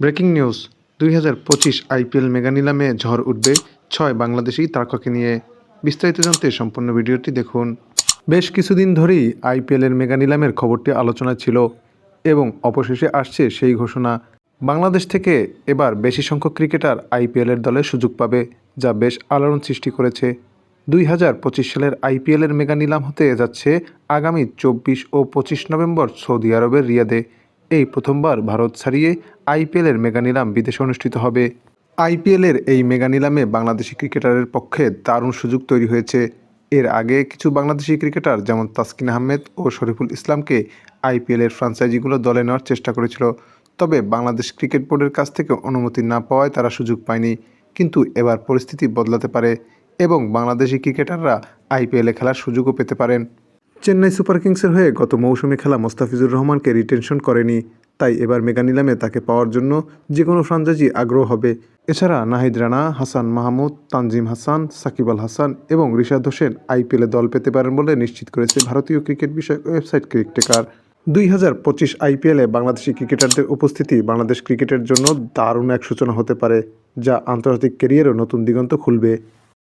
Breaking news, দুই হাজার পঁচিশ আইপিএল মেগা নিলামে ঝড় উঠবে। ছয় বাংলাদেশি তারকাকে নিয়ে বিস্তারিত জানতে সম্পূর্ণ ভিডিওটি দেখুন। বেশ কিছুদিন ধরেই আইপিএলের মেগা নিলামের খবরটি আলোচনায় ছিল এবং অবশেষে আসছে সেই ঘোষণা। বাংলাদেশ থেকে এবার বেশি সংখ্যক ক্রিকেটার আইপিএলের দলে সুযোগ পাবে, যা বেশ আলোড়ন সৃষ্টি করেছে। দুই হাজার পঁচিশ সালের আইপিএলের মেগা নিলাম হতে যাচ্ছে আগামী চব্বিশ ও পঁচিশ নভেম্বর সৌদি আরবের রিয়াদে। এই প্রথমবার ভারত ছাড়িয়ে আইপিএলের মেগা নিলাম বিদেশে অনুষ্ঠিত হবে। আইপিএলের এই মেগা নিলামে বাংলাদেশি ক্রিকেটারের পক্ষে দারুণ সুযোগ তৈরি হয়েছে। এর আগে কিছু বাংলাদেশি ক্রিকেটার যেমন তাসকিন আহমেদ ও শরীফুল ইসলামকে আইপিএলের ফ্রাঞ্চাইজিগুলো দলে নেওয়ার চেষ্টা করেছিল। তবে বাংলাদেশ ক্রিকেট বোর্ডের কাছ থেকে অনুমতি না পাওয়ায় তারা সুযোগ পায়নি। কিন্তু এবার পরিস্থিতি বদলাতে পারে এবং বাংলাদেশি ক্রিকেটাররা আইপিএলে খেলার সুযোগও পেতে পারেন। চেন্নাই সুপার কিংসের হয়ে গত মৌসুমে খেলা মোস্তাফিজুর রহমানকে রিটেনশন করেনি, তাই এবার মেগা নিলামে তাকে পাওয়ার জন্য যে কোনো ফ্রাঞ্চাইজি আগ্রহ হবে। এছাড়া নাহিদ রানা, হাসান মাহমুদ, তানজিম হাসান, সাকিব আল হাসান এবং রিশাদ হোসেন আইপিএলে দল পেতে পারেন বলে নিশ্চিত করেছে ভারতীয় ক্রিকেট বিষয়ক ওয়েবসাইট ক্রিকটেকার। দুই হাজার পঁচিশ আইপিএলে বাংলাদেশি ক্রিকেটারদের উপস্থিতি বাংলাদেশ ক্রিকেটের জন্য দারুণ এক সূচনা হতে পারে, যা আন্তর্জাতিক ক্যারিয়ারও নতুন দিগন্ত খুলবে।